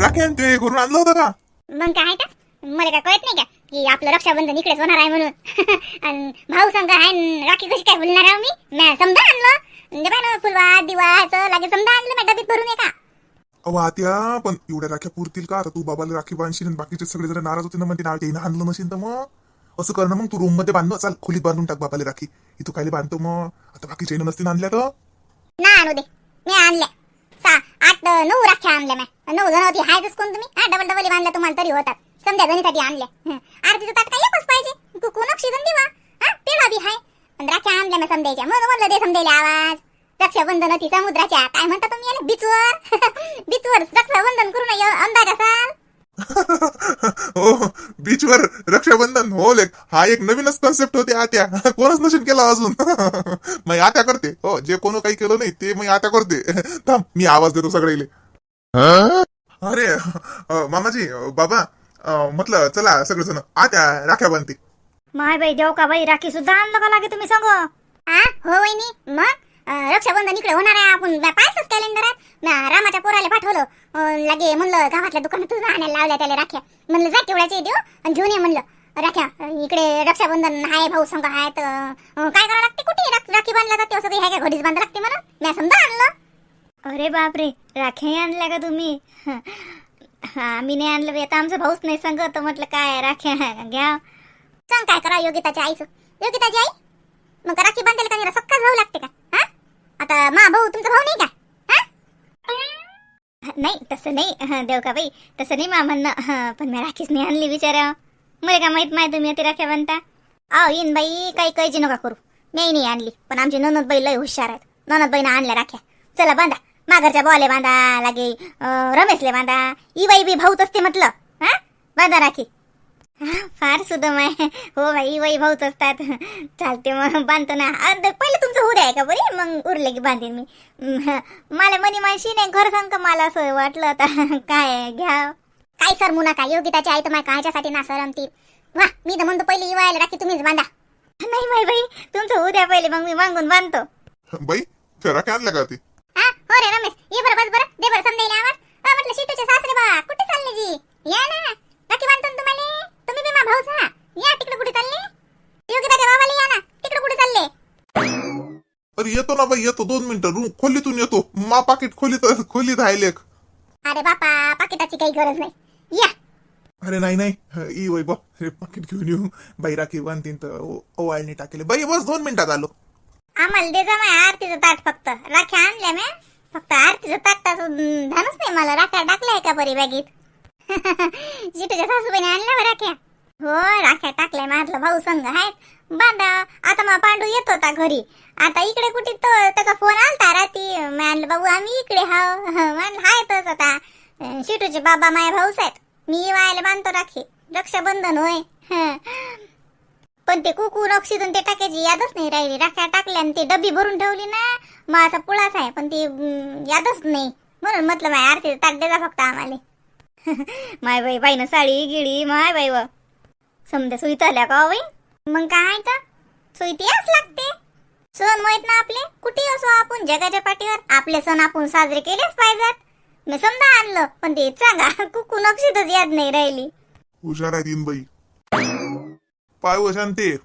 राखी आणि ते करून आणलं होतं का? मग काय का मला काय कळत नाही का? की आपलं रक्षाबंधन इकडेच होणार आहे म्हणून. आणि भाऊ संघ आहे राखी कशी काय बोलणार आहे मी? म्या समजा आणलं. म्हणजे पाय ना फुलवा दिवाळाचं लागे समजा आणलं मी डबीत भरून आहे का अहो आत्या पण एवढ्या राख्या पुरतील का? आता तू बाबाला राखी बांधशील आणि बाकीचे सगळे जरा नाराज होते ना म्हणते ना त्यानं आणलं नसेल तर मग? असं कर ना मग तू रूममध्ये बांध चाल खोलीत बांधून टाक बाबाला राखी. इथं खाली बांधतो मग. आता बाकीच्या नसतील आणल्या तर? ना आणू दे. मी आणल्या. सा आठ नऊ राख्या आणल्या मी नऊ जण होती. हायच कोण तुम्ही? हा डबल डबल बांधल्या तुम्हाला तरी होतात. समजा जणीसाठी आणल्या. हं. आरतीचं ताट काय एकच पाहिजे? कुकू ऑक्सिजन दिवा? हा पेढा बी हाय. पण राख्या आणल्या मी समजायच्या. मग म्हणलं दे समजायला आवाज. रक्षाबंधन होती समुद्राच्या. काय म्हणता तुम्ही याला? बीचवर? बीचवर रक्षाबंधन करू नये अंदाज असाल हो बीचवर रक्षाबंधन. हो लेख हा एक नवीनच कॉन्सेप्ट होते आत्या. कोणच नशील केला अजून? मग आत्या करते. हो जे कोण काही केलं नाही ते मग आत्या करते. थांब मी आवाज देतो सगळेले अरे मामाजी बाबा म्हटलं चला सगळेजण. आत्या राख्या बांधते. माय बाई देव का बाई राखी सुद्धा आणलं का लागे तुम्ही सांग? हा हो वहिनी. मग? रक्षाबंधन इकडे होणार आहे. आपण पाहिलंच कॅलेंडरात रामाच्या पोराला पाठवलं. लगे म्हणलं गावातल्या दुकानातून आणायला लावल्या त्याला राख्या. म्हणलं जा तेवढ्याचे देऊ आणि घेऊन ये म्हणलं. राख्या इकडे रक्षाबंधन आहे भाऊ संघ आहे तर काय करावं लागते? कुठे राख- बांधला जाते? असं काही आहे का? घरीच बांधा लागते म्हणून? म्या समजा आणलं. अरे बापरे राख्याही आणल्या का तुम्ही? हा मी नाही आणलं. आता आमचा भाऊच नाही सांगत. तर म्हटलं काय राख्या घ्या. सांग काय करा योगिताच्या आईचं. योगिताची आई? मग राखी बांधायला का? सक्का भाऊ लागते का? आता मा भाऊ तुमचा भाऊ नाही का? हा? नाही तसं नाही. देव का बाई तसं नाही मा म्हणणं. पण मी राखीच नाही आणली बिचारा मला का माहीत माहिती तुम्ही ती राख्या म्हणता अहो इन बाई काही काळजी नका करू. मी नाही आणली पण आमची ननद बाई लय हुशार आहेत. ननद बाईनं आणल्या राख्या. चला बांधा. माघरच्या बॉले बांधा लागे रमेशले बांधा. ई बाई बी भाऊच असते म्हटलं. हा? बांधा राखी. फार सुदम आहे. हो बाई भाऊच असतात. चालते मग बांधतो ना. अर्ध पहिले तुमचं होऊ आहे का बरी? मग उरले की बांधेन मी. मला मनी मानशी नाही. घर सांग का मला असं वाटलं आता. काय घ्या. काय सर मुना काय? योगिताची आई तर कायच्यासाठी ना सरमती वा मी तर म्हणतो पहिले इवायला राखी तुम्हीच बांधा. नाही माई बाई तुमचं होऊ द्या पहिले मग मी मागून बांधतो. बाई त्या राख्या आणल्या का ते? हा? हो रे रमेश ये बरं बस बरं. दे बरं समजायला आवाज. म्हटलं शिटूचे सासरे बा. कुठे चालले जी? या ना. राखी बांधतो ना तुम्हाला. मा या तिकडे कुठे चालले? बाबाला या ना. तिकडे कुठे चालले? अरे येतो ना बाई येतो. दोन मिनिटं. रूम खोलीतून येतो. मा पाकिट खोलीत खोलीत आहे लेख अरे बापा पाकिटाची काही गरज नाही. या. अरे नाही नाही. ई वै बा. पाकिट घेऊन येऊ. बाई राखी बांधतीन तर ओवाळणी टाकेले. बाई बस दोन मिनिटात आलो. आम्हाला दे जा माय आरतीचं ताट फक्त. राख्या आणल्या म्या. फक्त आरतीचं ताटाचं धानच नाही मला. राख्या टाकल्या का बरी बॅगीत. जिटूच्या सासूबाईने आणल्या राख्या. हो राख्या टाकल्या माझलं भाऊ संघ आहेत. बांधा आता मग पांडू येत होता घरी. आता इकडे कुठे तो त्याचा फोन आलता राती म्हणलं बाबू आम्ही इकडे हाव. म्हणलं हाय तोच आता. शिटूचे बाबा माया भाऊच आहेत. मी वायला बांधतो राखी. रक्षाबंधन होय. हं. पण ते कुकू नक्षीतून ते टाकायची यादच नाही राहिली. राख्या टाकल्या आणि ती डब्बी भरून ठेवली ना मग असा पुळाच आहे पण ती यादच नाही. म्हणून म्हटलं माय आरती ताट दे फक्त आम्हाला. माय बाई बाईनं साडी गिळी माय बाई व. समजा सुईत आल्या का हो बाई? मग काय तर? सोयी ती याच लागते. सण माहीत ना आपले? कुठे असो आपण? जगाच्या पाठीवर आपले सण आपण साजरे केलेच पाहिजेत. मी समजा आणलं पण ते सांगा कुकू नक्षीतच याद नाही राहिली. हुशार आहे तीन बाई. पाय व शांते.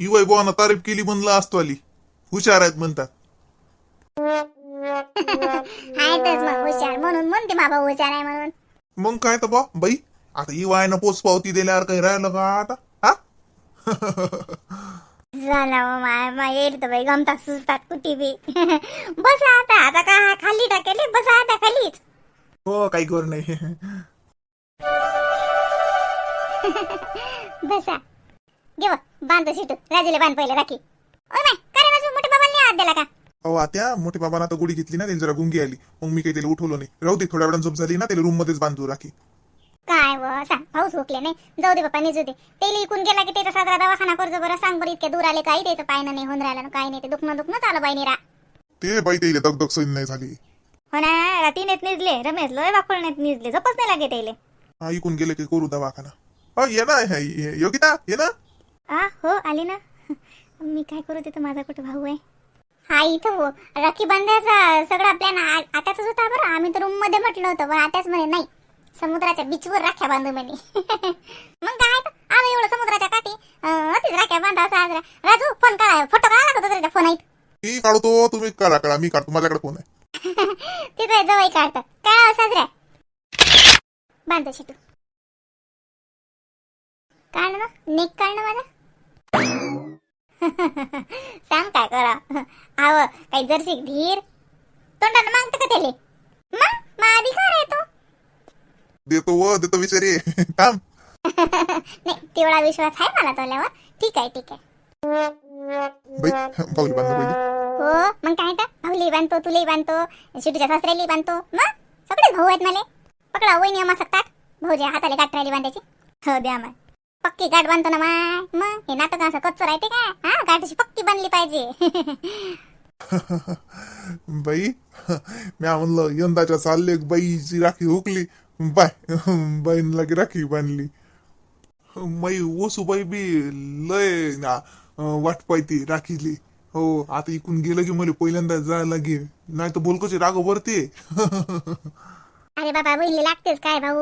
ई वै बुवानं तारीफ केली म्हणलं असतो आली हुशार आहेत म्हणतात. आहेतच मग हुशार म्हणून म्हणते बाबा हुशार आहे म्हणून. मग काय तर बा बाई? आता ई वायनं पोच पावती दिल्यावर काही राहिलं का आता? हा? झाला हो माय माय येईल तर बाई गमतात सुचतात कुठे बी. बसा आता आता का खाली टाकेले? बसा आता खालीच. हो काही कर नाही. बसा. घेऊ बांधतो शिटू राजूला बांध पहिले राखी ओ नाही काय राजू मोठ्या बाबांनी हात दिला का? अहो आत्या मोठ्या बाबांना आता गुढी घेतली ना त्याला जरा गुंगी आली. मग मी काही त्याला उठवलं नाही. राहू दे थोड्या वेळानं झोप झाली ना त्याला रूम मध्येच बांधू राखी. काय व? सांग. पाऊस हुकले नाही. जाऊ दे बाप्पा निजू दे. तेला इकून गेला की त्याचा साजरा दवाखाना करतो बरं. सांग बरं इतक्या दूर आले काही त्याचं पायनं नाही होऊन राहिलं काही नाही. ते दुखणं दुखणं चालू बाई निरा. ते बाई त्याला दगदग सैन नाही झाली. हो ना रातीनेत निजले. रमेश लोय बापळनेत निजले. झोपच नाही लागे त्याले हा इकून गेले की करू दवाखाना. ये ना हे- हे- योगिता ये ना. आ हो आली ना. मी काय करू तिथं माझा कुठं भाऊ आहे? हा इथं हो. राखी बांधायचा सगळा प्लॅन आताच होता बरं. आम्ही तर रूममध्ये म्हटलं होतं पण आताच म्हणे नाही. समुद्राच्या बीचवर राख्या बांधू म्हणे. मग काय आलं एवढं समुद्राच्या काठी. अतिच राख्या बांधा असं आज रा- राजू फोन काढा. फोटो काढा लागतो तुझ्या फोन आहेत मी काढतो तुम्ही काढा काढा. मी काढतो. माझ्याकडे फोन आहे. तिथे जवळ काढतात. काय साजऱ्या? बांधा शिटू. काढ ना? नेक काढ ना माझा? सांग काय करा. आव काही जरशी धीर? तोंडानं मागतं का त्याले? मग? मग अधिकार आहे तो. देतो व देतो विचारे थांब. नाही तेवढा विश्वास आहे मला तोल्यावर ठीक आहे ठीक आहे. बाई पहिले. हो मग काय तर? भाऊली बांधतो तुलाही बांधतो शिटूच्या सासऱ्याला बांधतो. मग? सगळेच भाऊ आहेत मला. पकडा सकतात भाऊच्या हाताला गाठ राहिली बांधायची. हो द्या मग. पक्की गाठ बांधतो ना माय. मग? हे नाटक असं कच्चं राहते का हा गाठीची पक्की बांधली पाहिजे. बाई मी म्हणलं यंदाच्या चालले बाईची राखी हुकली. बाय बाईन लागे राखी बांधली. माई ओसूबाई बी लय ना वाट पायती राखीली. हो आता इकून गेलं की मला पहिल्यांदा जायला लागे नाही तर बोलकोचे राग भरते अरे बाबा बहिणी लागतेच काय भाऊ?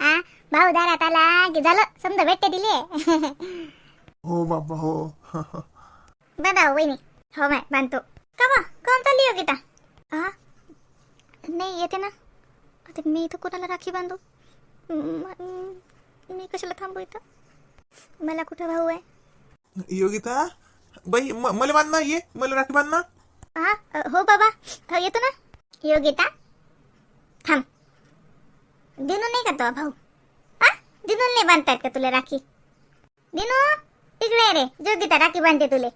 हा भाऊ दारात आला की झालं? समजा भेटते दिले हो बाबा हो. बांधा वहिनी. हो माय बांधतो. का बा कोण चालली हो गीता. हा नाही येते ना. आता मी इथं कोणाला राखी बांधू? म- कशाला थांबू इथं? मला कुठं भाऊ आहे? योगिता? बाई मला बांध ना ये. मला राखी बांध ना हा हो बाबा. येतो ना? योगिता? थांब. दिनू नाही का तो भाऊ? हा? दिनू नाही बांधतायत का तुला राखी? दिनू इकडे रे. योगिता राखी बांधते तुले.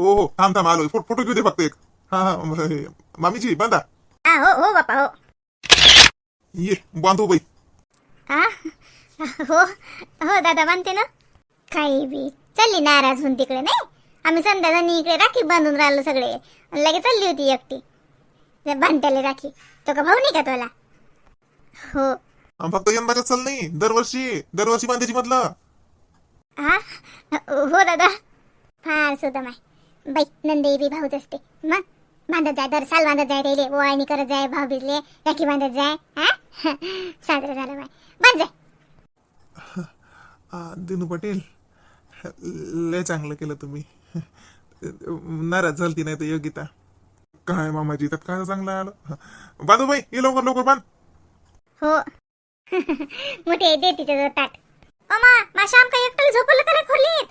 हो हो. थांब थांब. आलो. फोटो घेऊ दे फक्त एक. हा हा. म- मामीची बांधा. हा हो हो बापा हो. ये बांधू बाई. हा हो हो दादा बांधते ना. काही बी. चालली नाराज होऊन तिकडे नाही? आम्ही संध्याजणी इकडे राखी बांधून राहिलो सगळे. आणि लगेच चालली होती एकटी. त्या बांधत्याला राखी. तो का भाऊ नाही का तुला? हो. आम फक्त यंदाच्या चल नाही दरवर्षी दरवर्षी बांधायची म्हटलं. हा हो दादा. फार सुद्धा माय. बाई नंदे बी भाऊच असते. मग बांधत जाय दर साल बांधत जाय रेले ओवाळणी करत जाय भाऊ भिजले राखी बांधत जाय हा साजरं झालं माय बांध जाय आ, दिनू पटेल लय चांगलं केलं तुम्ही. नाराज झालती नाही तर योगिता काय मामाजी त्यात काय चांगलं आलं? बांधू बाई ये लवकर लवकर बांध हो. मोठे दे तिच्या ताट. अमा मा शाम का एकटं झोपलं का रे खोलीत?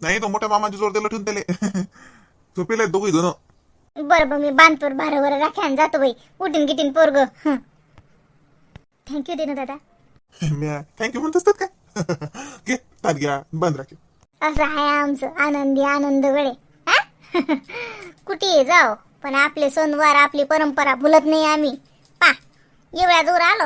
नाही तो मोठ्या मामाची जोर दिला ठेवून त्याले. झोपेला दोघी जण. बरं बरं मी बांधतो बारा बरं राख्यान जातो बाई. उठीन गिटीन पोरग. थँक्यू देनू दादा म्या थँक्यू म्हणत असतात काय? घे ताट घ्या बांध राखी असं आहे आमचं आनंदी आनंद हा? कुठे जाओ पण आपले सणवार आपली परंपरा भुलत नाही आम्ही. पा एवढ्या दूर आलो.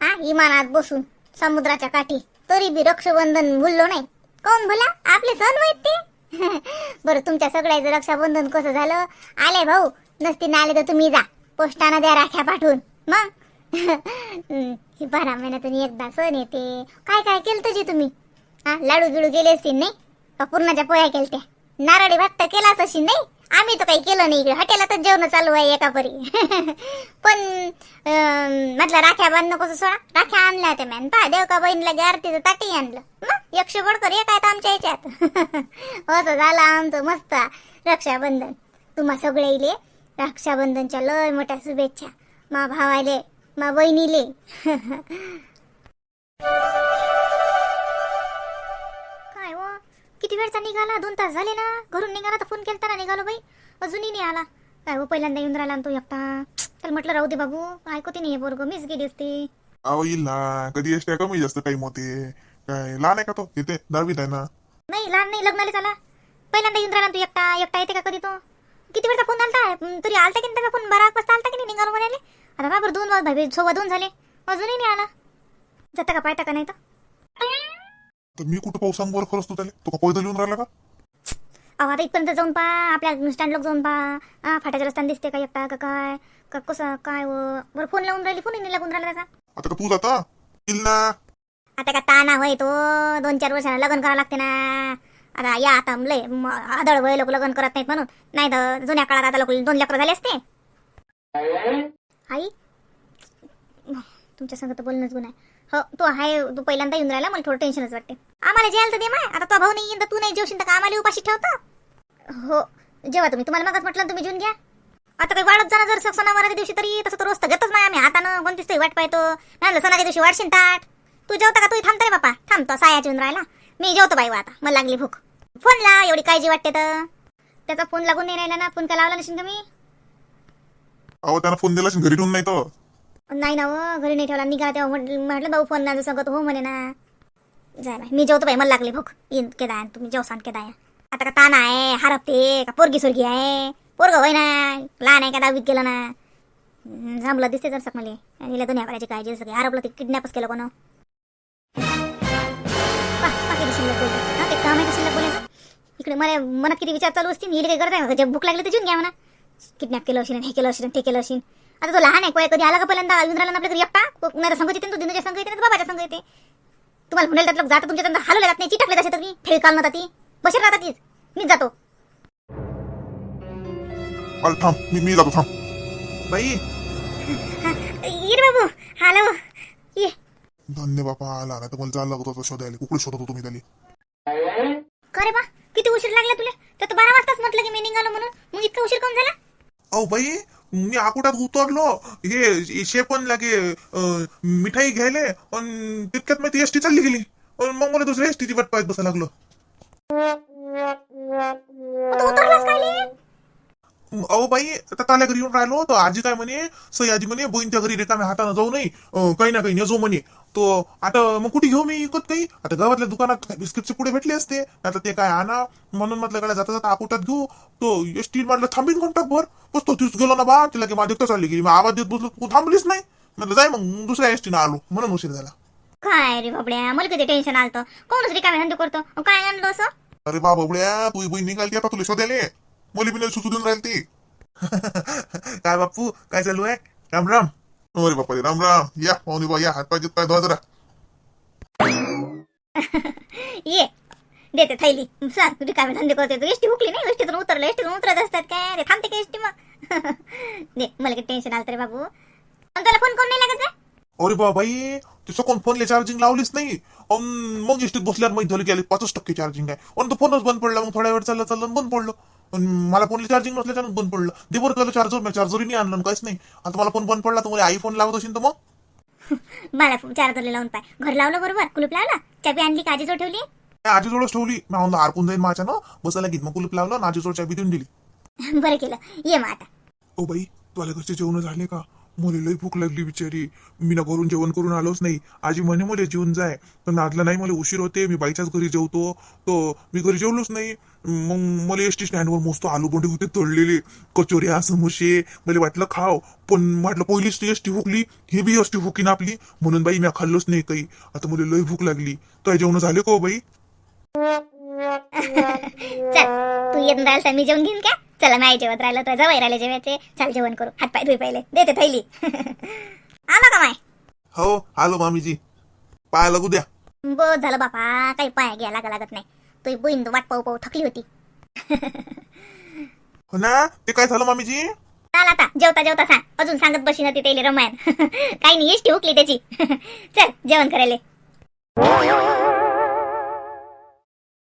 हा इमानात बसून समुद्राच्या काठी. तरी बी रक्षाबंधन भुललो नाही. कोण भुला? आपले सण माहीत ते. बरं तुमच्या सगळ्याचं रक्षाबंधन कसं झालं? आले भाऊ नसती ना आले तर तुम्ही जा. पोस्टानं द्या राख्या पाठवून. मग? हे बारा महिन्यातून एकदा सण येते. काय काय केलं तुझी तुम्ही? हा लाडू बिडू गेले असतील नाही? का पूर्णाच्या पोया केलत्या? नारळी भात तर केलाच अशी नाही? आम्ही तर काही केलं नाही इकडे. हॉटेलातच जेवण चालू आहे एका परी पण म्हटलं राख्या बांधणं कसं सोडा? राख्या आणल्या होत्या मॅन पहा देव का बहिणीला गे आरतीचं ताटी आणलं. मग यक्ष गोडकर एक आहेत आमच्या याच्यात असं झालं आमचं मस्त रक्षाबंधन. तुम्हा सगळे इले रक्षाबंधनच्या लय मोठ्या शुभेच्छा. मा भावाले मा बहिणीले काय व किती वेळचा निघाला? दोन तास झाले ना. घरून निघाला तर फोन केलता ना निघालो बाई. अजूनही नाही आला. काय हो पहिल्यांदा येऊन राहिला तो एकटा? त्याला म्हटलं राहू दे बाबू. ऐकते नाही बोरग मीच गेली असते. अहो कधी एसट्या कमी जास्त टाइम होते. काय लहान आहे का तो? येते. दहावीत आहे ना. नाही लहान नाही. लग्नाला झाला पहिल्यांदा येऊन राहिला तू एकटा. एकटा येते का कधी तो? किती वेळचा फोन आलता? हं, तरी आलता की नाही फोन बारा वाजता आलता की नाही? निघालो म्हणाले. आता बाबर दोन वाज भाई सव्वा दोन झाले. अजूनही नाही आला. जाता का पाहता का नाही तर? मी कुठं पाऊस सांग खरंच तू त्याला? तो का पैदल येऊन राहिला का? अहो आता इथपर्यंत जाऊन पा आपल्या स्टँडला जाऊन पा हा फाट्याच्या रस्त्याने दिसते का एकटा? का काय? का कसं? काय व? बरं फोन लावून राहिली. फोन लागून राहिला त्याचा. आता का तू जाता? येईल ना. आता का ताना होय तो? दोन चार वर्षानं लग्न करावं लागते ना. आता या आता लय आदळ वय लोक लग्न करत नाहीत म्हणून. नाही तर जुन्या काळात आता लोक दोन लेकरं झाले असते. तुमच्या संग तर बोलणंच गुन्हा आहे. हो तो आहे तू पहिल्यांदा येऊन राहिला मला थोडं टेन्शनच वाटते आम्हाला जेल तर दे माय. आता तो भाऊ नाही येईन तर तू नाही जेवशील तर आम्हाला उपाशी ठेवता? हो जेव्हा तुम्ही. तुम्हाला मगच म्हटलं तुम्ही जेवून घ्या. आता काही वाढत जाणार जर सणावाराच्या दिवशी तरी तसं तर रोज तर घेतच नाही आम्ही. हातानं कोणतीच तरी वाट पाहतो. नाही सणाच्या दिवशी वाढशील ताट. तू जेवता का? तू थांबता रे बापा थांबतो सायाची येऊन राहिला. मी जेवतो बाई आता. मला लागली भूक. फोन ला एवढी काळजी वाटते तर. त्याचा फोन लागून नाही राहिला ना? फोन का लावला नसेल तुम्ही मी? अहो त्यांना फोन दिला घरी ठेवून नाही तर. नाही ना हो घरी नाही ठेवला निघाला तेव्हा म्हटलं म्हटलं भाऊ फोन ना सांगत हो म्हणे ना. जाय बाई मी जेवतो बाई मला लागली भूक. येईन केदाय तुम्ही जेवसान केदाय आता का ताण आहे हरपते का पोरगी सोरगी आहे? पोरग होय ना लहान आहे का दहावीत गेलं ना? जमलं दिसते जर मला. हिला दुनिया भरायची काळजी सगळे हरपलं ते किडनॅपच केलं कोण? शिल्लक काम आहे बोलायचं? इकडे मला मनात किती विचार चालू असतील? हिला काही करत आहे जे भूक लागली तर जेवून घ्या म्हणा. किडनॅप केलं असेल हे केलं असेल ते केलं असेल. आता तो लहान आहे कोय कधी आला का पहिल्यांदा? ना आपल्या घरी एकटा? कुणाला संघ येते तो? दिनूच्या संघ येते ना तो? बाबाच्या संघ येते. तुम्हाला म्हणाल त्यातलं जातं तुमच्या त्यांना हलवले जात नाही. चिटकले जाते तुम्ही फेळ काल नव्हता ती. बशीर राहता तीच. मीच जातो. अरे थांब मी मी जातो थांब. बाई. ये रे बाबू. हॅलो ये. धन्य बापा आला. ना तर मला जायला लागत होतं शोधायला. कुकडे शोधत होतो मी त्याला. बा? किती उशीर लागला तुला? तर बारा वाजताच म्हटलं की मी निघालो म्हणून. मग इतका उशीर कोण झाला? अहो बाई. मी आकुटात उतरलो. हे शेपण लागे मिठाई घ्यायले आणि तितक्यात मी ती एसटी चालली गेली. मग मला दुसऱ्या एसटीची वाट पाहत बसायला लागलो मग तू उतरलास काय ले? अहो बाई आता ताल्या घरी येऊन राहिलो तर आजी काय म्हणे सई आजी म्हणे बहीणच्या घरी रिकाम्या हाताने जाऊ नाही अं, काही ना काही नेजो म्हणे. तो आता मग कुठे घेऊ मी इकत काही? आता गावातल्या दुकानात काय बिस्किटचे पुढे भेटले असते? आता ते काय आणा. म्हणून म्हटलं कडे जाता जाता आकुटात घेऊ. तो एसटी म्हटलं थांबीन घंटाक भर बस तो तिथं गेलो ना बा. तिला की माझी चालली गेली. मग आवाज देत बसलो तू थांबलीच नाही. म्हटलं जाय मग दुसऱ्या एसटीनं आलो. म्हणून उशीर झाला. काय रे बाबड्या मला कधी टेन्शन आलतं? कोणच रिकामे धंदे करतो? अहो, काय आणलं असं? अरे बा बबड्या तू बहीण निघाली आता तुला शोधायले. मुली बिना सुचू देऊन राहील ती. काय बापू काय चालू आहे? राम राम. अरे बापा रे, राम राम. या पाहुणे बा या. हात पाय पाय धुवा जरा. ये. देते थैली. सांग रिकामे धंदे करते तू? एसटी हुकली नाही? एसटीतून उतरलं. एसटीतून उतरत असतात काय? रे थांबते का एसटी मग? दे मला काही टेन्शन आलं रे बाबू. आणि त्याला फोन कोण नाही लागत? अरे बा बाई ते सकून फोनले चार्जिंग लावलीच नाही? मग एसटीत बसल्यावर माहिती झालं की आले पाचच टक्के चार्जिंग आहे. आणि तो फोनच बंद पडला मग थोड्या वेळ चाललं चाललं बंद पडलं. आणि मला फोनला चार्जिंग नसल्याच्यानं बंद पडलं. ते बरं झालं चार्जर मी चार्जरही नाही आणलं आणि काहीच नाही. आता मला फोन बंद पडला तर मला आयफोन लावत असेल तर मग? मला चार्जरला लावून पाय. घर लावलं बरोबर? कुलूप लावला? चाबी आणली काजी जो ठेवली? आजीजवळच ठेवली. मी म्हणलं जाईन माझ्या ना बसायला घेत. मग कुलूप लावलं आणि आजीजवळ चाबी देऊन दिली. बरं केलं. ये मग आता. ओ बाई तुला घरचे जेवण झाले का? मुली लई भूक लागली बिचारी. मी ना घरून जेवण करून आलोच नाही. आजी म्हणे मला जेवून जाय. पण नादला नाही मला उशीर होते. मी बाईच्याच घरी जेवतो. तो मी घरी जेवलोच नाही. मग मला एस टी स्टँडवर मस्त आलू बोंडे होते तळलेले. कचोऱ्या समोसे. मला वाटलं खाव. पण म्हटलं पहिलीच ती एसटी हुकली. ही बी एस एसटी हुकीन आपली. म्हणून बाई मी खाल्लोच नाही काही. आता मला लई भूक लागली. तर जेवण झाले का हो बाई? चल तू येऊन राहिल तर मी जेवण घेईन का? चला नाही जेवत राहिलं तर जवळ राहिले जेवायचे. चल जेवण करू. हात पाय धुई पहिले. देते थैली. आला का माय? हो आलो मामीजी. पाया लागू द्या. बोध झालं बापा. काही पाय घ्या लागा लागत नाही. तो बहीण वाट पाहू पाहू थकली होती. हो ना? ते काय झालं मामीजी? चाल आता जेवता जेवता सांग. अजून सांगत बशी नव्हती त्याला रमायन काही नाही एसटी हुकली त्याची. चल जेवण करायला.